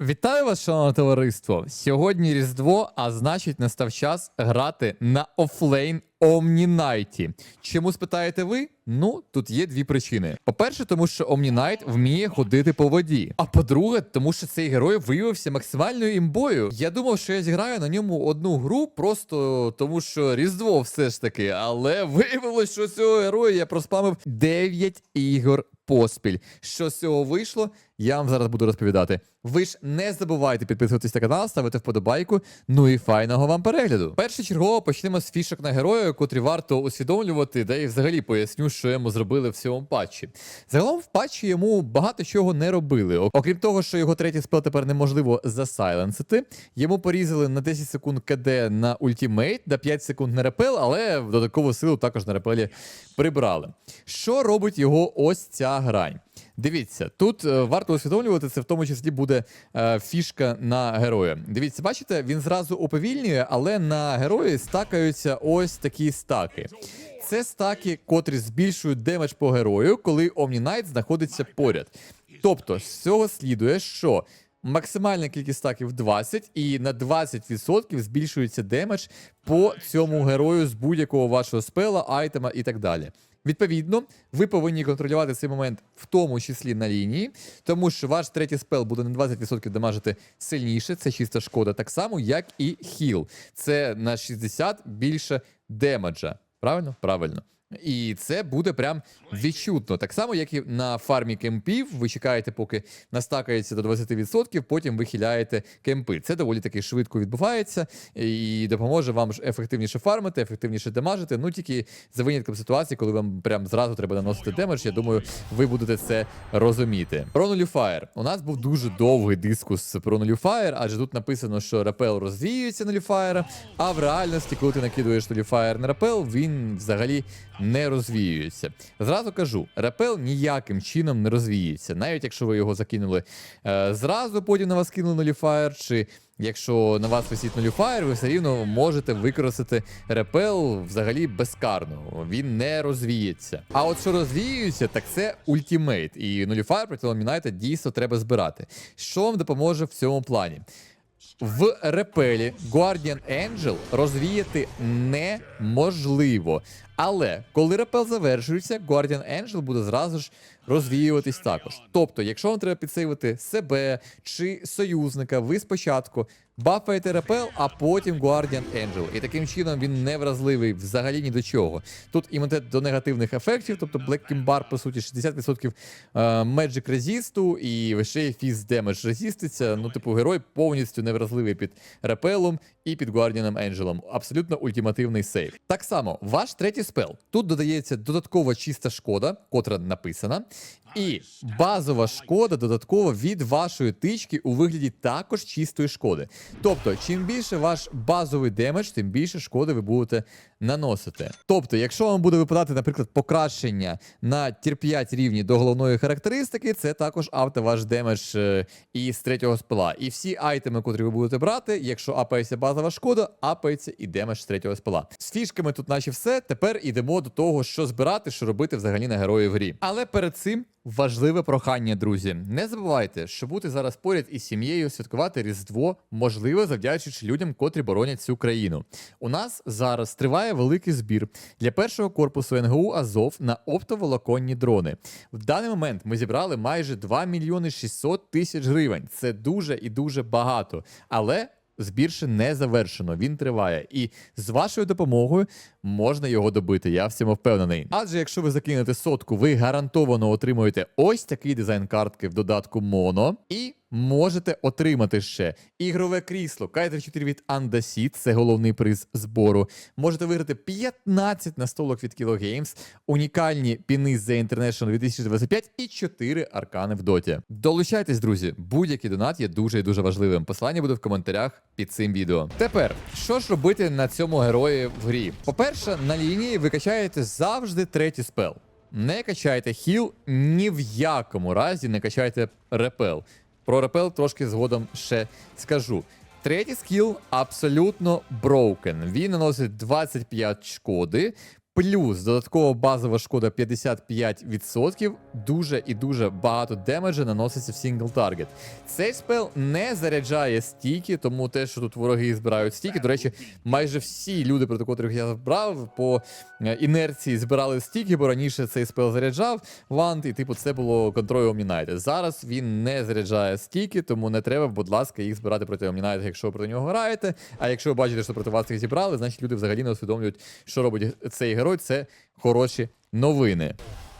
Вітаю вас, шановне товариство! Сьогодні Різдво, а значить, настав час грати на офлейн Омнінайті. Чому спитаєте ви? Ну, тут є дві причини. По-перше, тому що Омнінайт вміє ходити по воді. А по-друге, тому що цей герой виявився максимальною імбою. Я думав, що я зіграю на ньому одну гру, просто тому що Різдво все ж таки. Але виявилось, що цього героя я проспамив 9 ігор поспіль. Що з цього вийшло, я вам зараз буду розповідати. Ви ж не забувайте підписуватись на канал, ставити вподобайку. Ну і файного вам перегляду. Першочергово почнемо з фішок на героя, котрі варто усвідомлювати, де і взагалі поясню, що йому зробили в цьому патчі. Загалом в патчі йому багато чого не робили. Окрім того, що його третій спел тепер неможливо засайленсити. Йому порізали на 10 секунд КД на ультімейт, на 5 секунд на репел, але додаткову силу також на репелі прибрали. Що робить його ось ця грань? Дивіться, тут е, варто усвідомлювати, це в тому числі буде е, фішка на героя. Дивіться, бачите, він зразу уповільнює, але на герої стакаються ось такі стаки. Це стаки, котрі збільшують демедж по герою, коли Omni-Knight знаходиться поряд. Тобто, з цього слідує, що максимальна кількість стаків 20, і на 20% збільшується демедж по цьому герою з будь-якого вашого спела, айтема і так далі. Відповідно, ви повинні контролювати цей момент в тому числі на лінії, тому що ваш третій спел буде на 20% дамажити сильніше, це чиста шкода, так само, як і хіл. Це на 60 більше демеджа. Правильно? Правильно. І це буде прям відчутно. Так само, як і на фармі кемпів, ви чекаєте, поки настакається до 20%, потім ви хиляєте кемпи. Це доволі таки швидко відбувається і допоможе вам ефективніше фармити, ефективніше демажити. Ну тільки за винятком ситуації, коли вам прям зразу треба наносити демедж, я думаю, ви будете це розуміти. Про Nullifier. У нас був дуже довгий дискус про Nullifier, адже тут написано, що репел розвіюється Nullifier, а в реальності, коли ти накидуєш Nullifier на репел, він взагалі не розвіюється. Зразу кажу, репел ніяким чином не розвіється, навіть якщо ви його закинули е, зразу, потім на вас кинули нуліфаєр, чи якщо на вас висить нуліфаєр, ви все рівно можете використати репел взагалі безкарно. Він не розвіється. А от що розвіюється, так це ультімейт. І нуліфаєр проти Ламінайта дійсно треба збирати. Що вам допоможе в цьому плані? В репелі Guardian Angel розвіяти неможливо. Але коли репел завершується, Guardian Angel буде зразу ж розвіюватись також. Тобто, якщо вам треба підсейвити себе чи союзника, ви спочатку бафаєте репел, а потім Guardian Angel. І таким чином він не вразливий взагалі ні до чого. Тут імунітет до негативних ефектів, тобто Black Kimbar, по суті, 60% е, Magic резісту, і ще й Damage резіститься. Ну, типу, герой повністю невразливий під репелом і під Гуардіаном Енджелом. Абсолютно ультимативний сейв. Так само, ваш третій спел. Тут додається додаткова чиста шкода, котра написана. І базова шкода додаткова від вашої тички у вигляді також чистої шкоди. Тобто, чим більше ваш базовий демедж, тим більше шкоди ви будете наносити. Тобто, якщо вам буде випадати, наприклад, покращення на тір 5 рівні до головної характеристики, це також авто ваш демедж е, із третього спела. І всі айтеми, котрі ви будете брати, якщо апається базова шкода, апається і демедж з третього спела. З фішками тут наче все. Тепер ідемо до того, що збирати, що робити взагалі на герої в грі. Але перед цим. Важливе прохання, друзі. Не забувайте, що бути зараз поряд із сім'єю, святкувати Різдво можливо, завдячуючи людям, котрі боронять цю країну. У нас зараз триває великий збір для першого корпусу НГУ Азов на оптоволоконні дрони. В даний момент ми зібрали майже 2 мільйони 600 тисяч гривень. Це дуже і дуже багато. Але збір ще не завершено, він триває. І з вашою допомогою можна його добити. Я в цьому впевнений. Адже якщо ви закинете сотку, ви гарантовано отримуєте ось такий дизайн картки в додатку Mono. І можете отримати ще ігрове крісло Kaiser 4 від Andasit, це головний приз збору. Можете виграти 15 настолок від Kilo Games, унікальні піни з The International 2025 і 4 аркани в доті. Долучайтесь, друзі, будь-який донат є дуже і дуже важливим. Посилання буде в коментарях під цим відео. Тепер, що ж робити на цьому герої в грі? По-перше, на лінії ви качаєте завжди третій спел. Не качайте хіл, ні в якому разі не качайте репел. Про репел трошки згодом ще скажу. Третій скіл абсолютно броукен. Він наносить 25 шкоди Плюс додаткова базова шкода 55%. Дуже і дуже багато демеджа наноситься в сингл таргет. Цей спел не заряджає стіки, тому те, що тут вороги збирають стіки. До речі, майже всі люди, проти котрих я брав, по е, інерції збирали стіки, бо раніше цей спел заряджав вант, і типу це було контроль Omninite. Зараз він не заряджає стіки, тому не треба, будь ласка, їх збирати проти Omninite, якщо ви проти нього граєте. А якщо ви бачите, що проти вас їх зібрали, значить люди взагалі не усвідомлюють, що робить цей герой. Це хороші новини.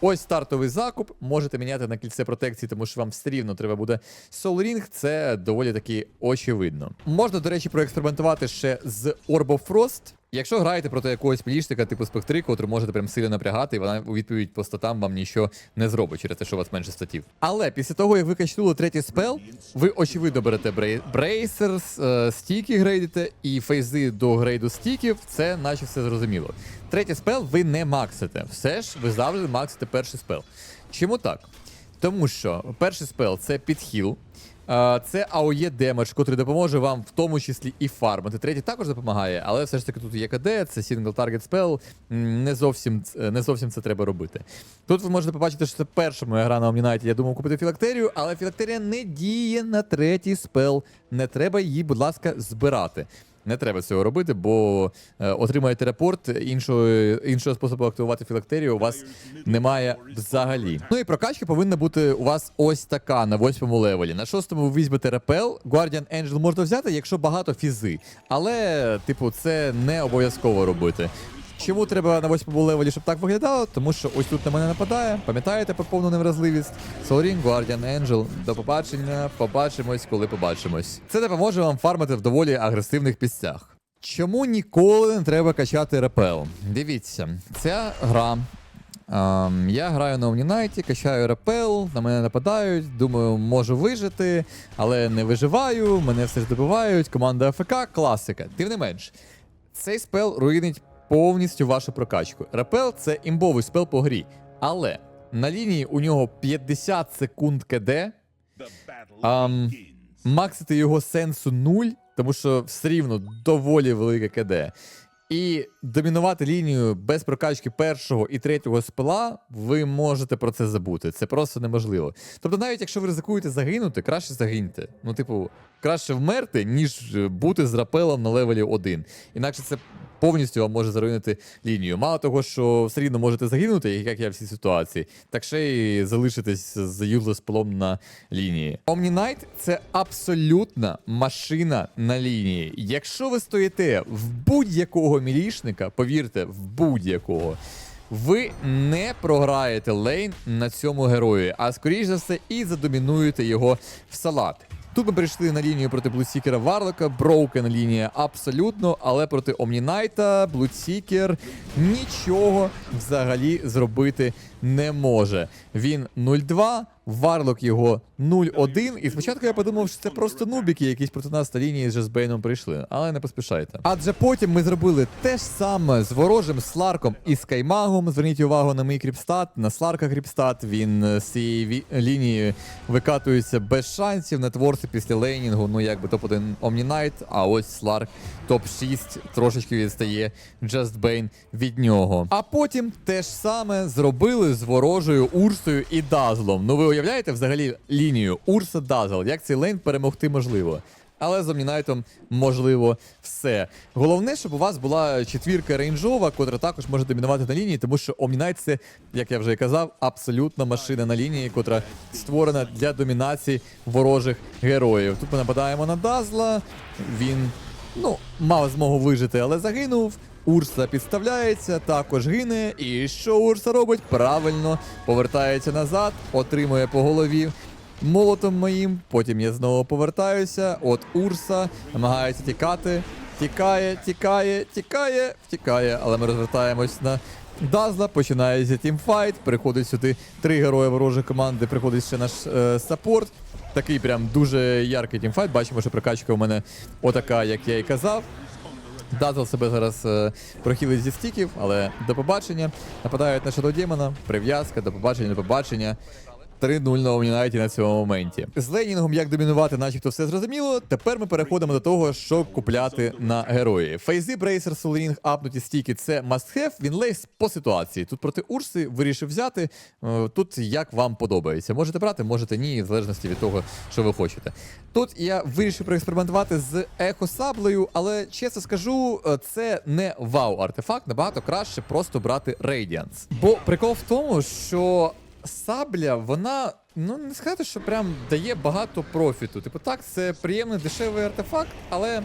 Ось стартовий закуп. Можете міняти на кільце протекції, тому що вам все рівно треба буде Ring. Це доволі таки очевидно. Можна, до речі, проекспериментувати ще з Orb of Frost. Якщо граєте проти якогось пліштика типу спектри, котру можете прям сильно напрягати, і вона у відповідь по статам вам нічого не зробить через те, що у вас менше статів. Але після того, як ви качнули третій спел, ви очевидно берете брей... брейсерс, е, стіки грейдите і фейзи до грейду стіків, це наче все зрозуміло. Третій спел ви не максите. Все ж ви завжди максите перший спел. Чому так? Тому що перший спел це підхіл. Е, Це АОЄ демедж, котрий допоможе вам в тому числі і фармити. Третій також допомагає, але все ж таки тут є КД, це single target spell, не зовсім, не зовсім це треба робити. Тут ви можете побачити, що це перша моя гра на Omnight, я думав купити філактерію, але філактерія не діє на третій спел. Не треба її, будь ласка, збирати. Не треба цього робити, бо е, отримаєте репорт, іншого, іншого способу активувати філактерію у вас немає взагалі. Ну і прокачка повинна бути у вас ось така на восьмому левелі. На шостому ви візьмете репел. Guardian Angel можна взяти, якщо багато фізи. Але, типу, це не обов'язково робити. Чому треба на восьмому левелі, щоб так виглядало? Тому що ось тут на мене нападає. Пам'ятаєте про повну невразливість? Soul Guardian Angel. До побачення. Побачимось, коли побачимось. Це допоможе вам фармити в доволі агресивних місцях. Чому ніколи не треба качати репел? Дивіться, ця гра. Ем, я граю на Omninite, качаю репел, на мене нападають, думаю, можу вижити, але не виживаю, мене все ж добивають, команда АФК, класика. Тим не менш, цей спел руїнить повністю вашу прокачку. Репел це імбовий спел по грі. Але на лінії у нього 50 секунд КД. Ам, максити його сенсу нуль, тому що все рівно доволі велике КД. І домінувати лінію без прокачки першого і третього спела, ви можете про це забути. Це просто неможливо. Тобто, навіть якщо ви ризикуєте загинути, краще загиньте. Ну, типу, краще вмерти, ніж е, бути з рапелом на левелі 1. Інакше це повністю вам може заруйнити лінію. Мало того, що все рівно можете загинути, як я в цій ситуації, так ще й залишитись з юзлес спелом на лінії. Omni це абсолютна машина на лінії. Якщо ви стоїте в будь-якого мілішника, повірте, в будь-якого. Ви не програєте лейн на цьому герої, а скоріш за все і задомінуєте його в салат. Тут ми прийшли на лінію проти Блудсікера Варлока, Броукен лінія абсолютно, але проти Омнінайта Блудсікер нічого взагалі зробити не може. Він 0-2, Варлок його 0-1. І спочатку я подумав, що це просто нубіки, якісь проти нас на лінії з Джазбейном прийшли, але не поспішайте. Адже потім ми зробили те ж саме з ворожим Сларком і Скаймагом. Зверніть увагу на мій кріпстат, на Сларка кріпстат. Він е, з цієї лінії викатується без шансів на творці після лейнінгу. Ну якби топ-1 Omninite, а ось Сларк топ-6 трошечки відстає Джастбейн від нього. А потім те ж саме зробили з ворожою Урсою і Дазлом. Ну ви уявляєте взагалі лінію Урса Дазл? Як цей лейн перемогти можливо? Але з Omninite можливо все. Головне, щоб у вас була четвірка рейнджова, котра також може домінувати на лінії, тому що Omninite це, як я вже і казав, абсолютна машина на лінії, котра створена для домінації ворожих героїв. Тут ми нападаємо на Дазла. Він ну, мав змогу вижити, але загинув. Урса підставляється, також гине. І що Урса робить? Правильно повертається назад, отримує по голові молотом моїм. Потім я знову повертаюся. От Урса намагається тікати. Тікає, тікає, тікає, втікає, але ми розвертаємось на Дазла, починається тімфайт, приходить сюди три герої ворожої команди, приходить ще наш е, саппорт. Такий прям дуже яркий тімфайт. Бачимо, що прокачка у мене отака, як я і казав. Дазл себе зараз е, прохилить зі стіків, але до побачення. Нападають на Демона, прив'язка, до побачення, до побачення. 3-0 на Omnight на цьому моменті. З лейнінгом як домінувати, начебто все зрозуміло. Тепер ми переходимо до того, що купляти на герої. Фейзи, брейсер, солрінг, апнуті стіки це have. Він лейс по ситуації. Тут проти Урси вирішив взяти. Е, Тут як вам подобається. Можете брати, можете ні, в залежності від того, що ви хочете. Тут я вирішив проекспериментувати з ехосаблею, але чесно скажу, е, це не вау-артефакт, набагато краще просто брати Radiance. Бо прикол в тому, що сабля, вона. Ну, не сказати, що прям дає багато профіту. Типу, так, це приємний дешевий артефакт, але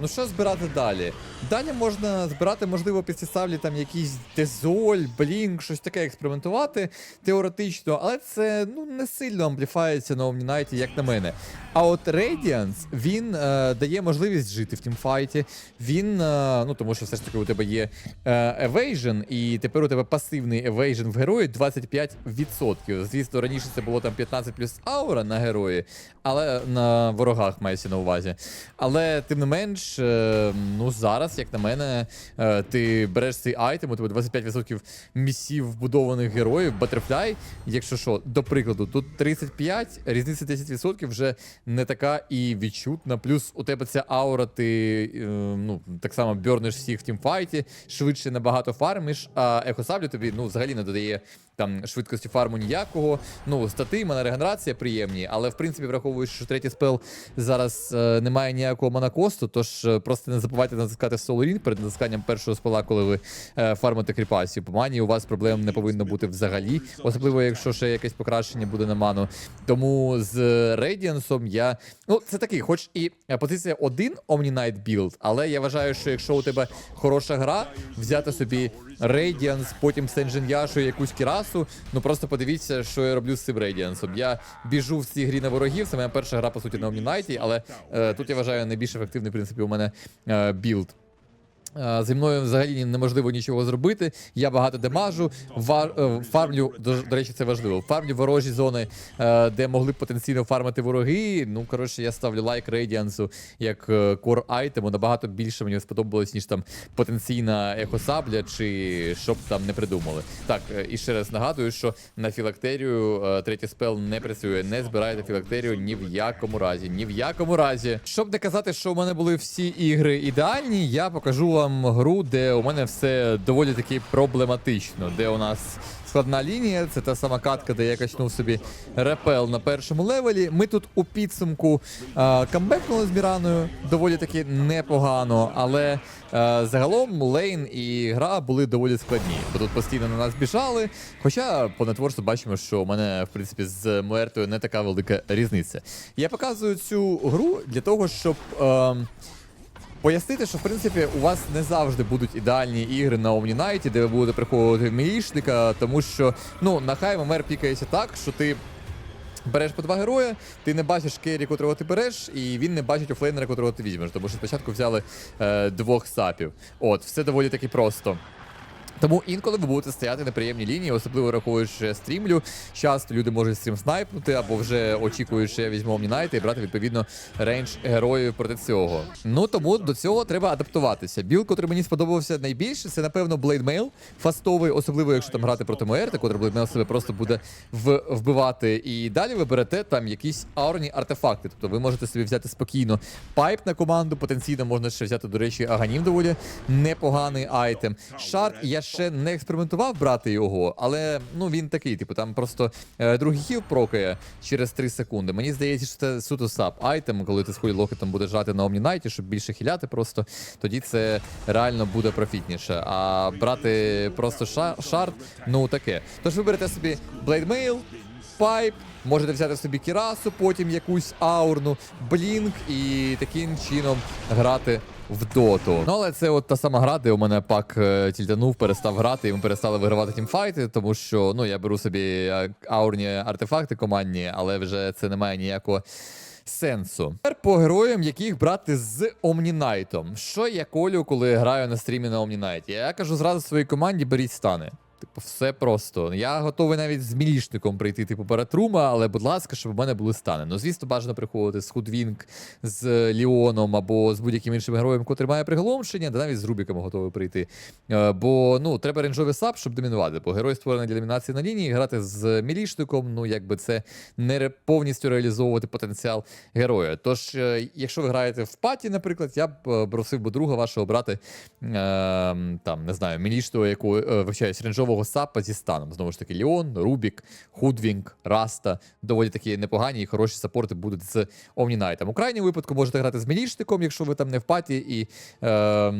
ну що збирати далі? Далі можна збирати, можливо, під ці там якийсь дезоль, блінк, щось таке експериментувати теоретично, але це ну не сильно ампліфається на Omnight, як на мене. А от Radiance, він е, дає можливість жити в тімфайті. Він, е, ну тому що все ж таки у тебе є е, Evasion, і тепер у тебе пасивний Evasion в герої 25%. Звісно, раніше це було там 15 плюс аура на герої, але на ворогах мається на увазі. Але тим не менш, е, ну зараз, як на мене, е, ти береш цей айтем, у тебе 25% місів вбудованих героїв, Butterfly, якщо що, до прикладу, тут 35, різниця 10% вже не така і відчутна. Плюс у тебе ця аура, ти е, ну, так само бьорниш всіх в тімфайті, швидше набагато фармиш, а ехосаблю тобі ну, взагалі не додає там швидкості фарму ніякого. Ну, стати, мене регенерація приємні, але в принципі, враховуючи, що третій спел зараз е, не ніякого манакосту, тож е, просто не забувайте натискати Ring перед натисканням першого спела, коли ви е, фармите кріпасію. По мані у вас проблем не повинно бути взагалі, особливо якщо ще якесь покращення буде на ману. Тому з Рейдіансом я. Ну, це такий, хоч і е, позиція один Omni Knight білд, але я вважаю, що якщо у тебе хороша гра, взяти собі Radiance, потім Сенджин Яшу, якусь кірасу. Ну просто подивіться, що я роблю з цим Radiance. Я біжу в цій грі на ворогів. Це моя перша гра, по суті, на Omnight, але е, тут я вважаю найбільш ефективний, в принципі, у мене е, білд. Е, Зі мною взагалі неможливо нічого зробити. Я багато демажу, е, фармлю, до, речі, це важливо. Фармлю ворожі зони, е, де могли б потенційно фармити вороги. Ну, коротше, я ставлю лайк Рейдіансу як кор айтему. Набагато більше мені сподобалось, ніж там потенційна ехосабля, чи що б там не придумали. Так, і ще раз нагадую, що на філактерію третій спел не працює. Не збирайте філактерію ні в якому разі. Ні в якому разі. Щоб не казати, що у мене були всі ігри ідеальні, я покажу вам гру, де у мене все доволі таки проблематично, де у нас. Складна лінія, це та сама катка, де я качнув собі репел на першому левелі. Ми тут у підсумку е, камбекнули з Міраною доволі таки непогано, але е, загалом лейн і гра були доволі складні, бо тут постійно на нас біжали. Хоча по нетворсу бачимо, що у мене в принципі з Муертою не така велика різниця. Я показую цю гру для того, щоб. Е, Пояснити, що в принципі у вас не завжди будуть ідеальні ігри на Omni де ви будете приховувати мілішника, тому що ну на хай ММР пікається так, що ти. Береш по два герої, ти не бачиш керрі, котрого ти береш, і він не бачить офлейнера, котрого ти візьмеш. Тому що спочатку взяли е, двох сапів. От, все доволі таки просто. Тому інколи ви будете стояти на приємній лінії, особливо рахуючи стрімлю. Часто люди можуть стрім снайпнути, або вже я візьму Omnight і брати відповідно рейндж героїв проти цього. Ну тому до цього треба адаптуватися. Білд, котрий мені сподобався найбільше, це напевно Mail, фастовий, особливо якщо там грати проти Моерти, котрий Mail себе просто буде вбивати. І далі ви берете там якісь аурні артефакти. Тобто ви можете собі взяти спокійно пайп на команду, потенційно можна ще взяти, до речі, аганім доволі непоганий айтем. Шард я ще не експериментував брати його, але ну він такий, типу, там просто е, другий хіл прокає через 3 секунди. Мені здається, що це суто сап айтем, коли ти з хулі локетом будеш жати на Omni щоб більше хіляти просто, тоді це реально буде профітніше. А брати просто ша- шард, ну таке. Тож ви берете собі Mail, Пайп, можете взяти собі Кірасу, потім якусь аурну, блінк і таким чином грати в доту. Ну але це от та сама гра, де у мене пак е, тільтанув, перестав грати, і ми перестали вигравати тімфайти, тому що ну я беру собі е, аурні артефакти командні, але вже це не має ніякого. Сенсу. Тепер по героям, яких брати з Омнінайтом. Що я колю, коли граю на стрімі на Омнінайті? Я кажу зразу своїй команді: беріть стани. Все просто. Я готовий навіть з мілішником прийти, типу Баратрума, але, будь ласка, щоб у мене були стани. Ну, звісно, бажано приходити з Худвінг, з Ліоном або з будь-яким іншим героєм, котрий має приголомшення, да навіть з Рубіком готовий прийти. Е, бо ну, треба рейнджовий сап, щоб домінувати. Бо герой створений для домінації на лінії, грати з мілішником, ну якби це не повністю реалізовувати потенціал героя. Тож, е, якщо ви граєте в паті, наприклад, я б е, просив би друга вашого брати е, там, не знаю, мілішного, е, вивчаюсь, рейнджового сапа зі станом. Знову ж таки, Ліон, Рубік, Худвінг, Раста. Доволі такі непогані і хороші сапорти будуть з Омнінайтом. У крайньому випадку можете грати з мілішником, якщо ви там не в паті і е,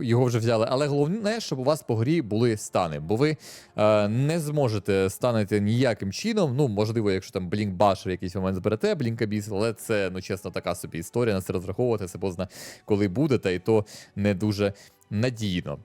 його вже взяли. Але головне, щоб у вас по грі були стани, бо ви е, не зможете станете ніяким чином. Ну, можливо, якщо там Блінк Башер якийсь момент зберете, Блінка Біс, але це, ну чесно, така собі історія, на це розраховувати, це позна коли буде, та і то не дуже надійно.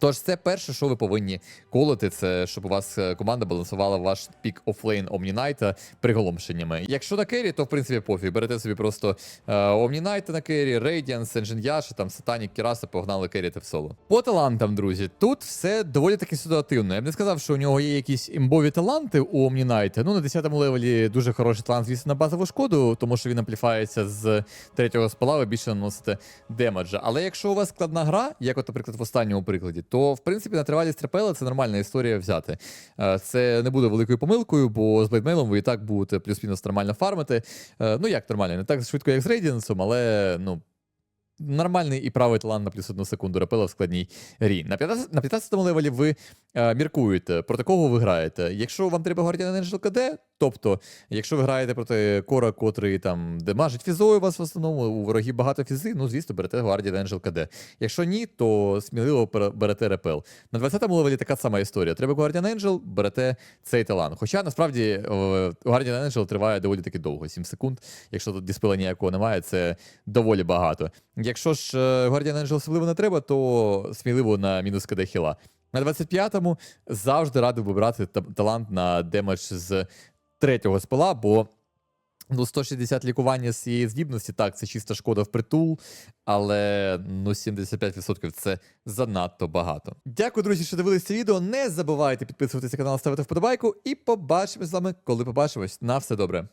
Тож це перше, що ви повинні колоти, це щоб у вас е, команда балансувала ваш пік офлейн Омнінайта приголомшеннями. Якщо на кері, то в принципі пофіг. Берете собі просто е, Омнінайта на кері, Рейдіанс, Енджин Яша, там Сатанік, Кіраса, погнали керіти в соло. По талантам, друзі, тут все доволі таки ситуативно. Я б не сказав, що у нього є якісь імбові таланти у Омнінайта. Ну, на 10-му левелі дуже хороший талант, звісно, на базову шкоду, тому що він ампліфається з третього спала, ви більше наносите демеджа. Але якщо у вас складна гра, як, от, наприклад, в останньому прикладі, то в принципі на тривалість трепела це нормальна історія взяти. Е, Це не буде великою помилкою, бо з блейдмейлом ви і так будете плюс-мінус нормально фармити. Е, Ну як нормально, не так швидко, як з Рейдіансом, але ну. Нормальний і правий талант на плюс одну секунду репела в складній грі. На 15 на 15 левелі ви е, міркуєте, проти кого ви граєте. Якщо вам треба Guardian Angel КД, тобто, якщо ви граєте проти кора, котрий там демажить фізою вас в основному, у ворогів багато фізи, ну звісно, берете Guardian Angel КД. Якщо ні, то сміливо берете репел. На 20-му левелі така сама історія. Треба Guardian Angel, берете цей талант. Хоча насправді е, Guardian Angel триває доволі таки довго, 7 секунд. Якщо тут диспела ніякого немає, це доволі багато. Якщо ж е, Guardian Angel особливо не треба, то сміливо на мінус КД хіла. На 25-му завжди радив би брати талант на демедж з третього спала, бо ну, 160 лікування з цієї здібності, так, це чиста шкода впритул, але ну, 75% це занадто багато. Дякую, друзі, що дивилися це відео. Не забувайте підписуватися на канал, ставити вподобайку, і побачимось з вами, коли побачимось. На все добре.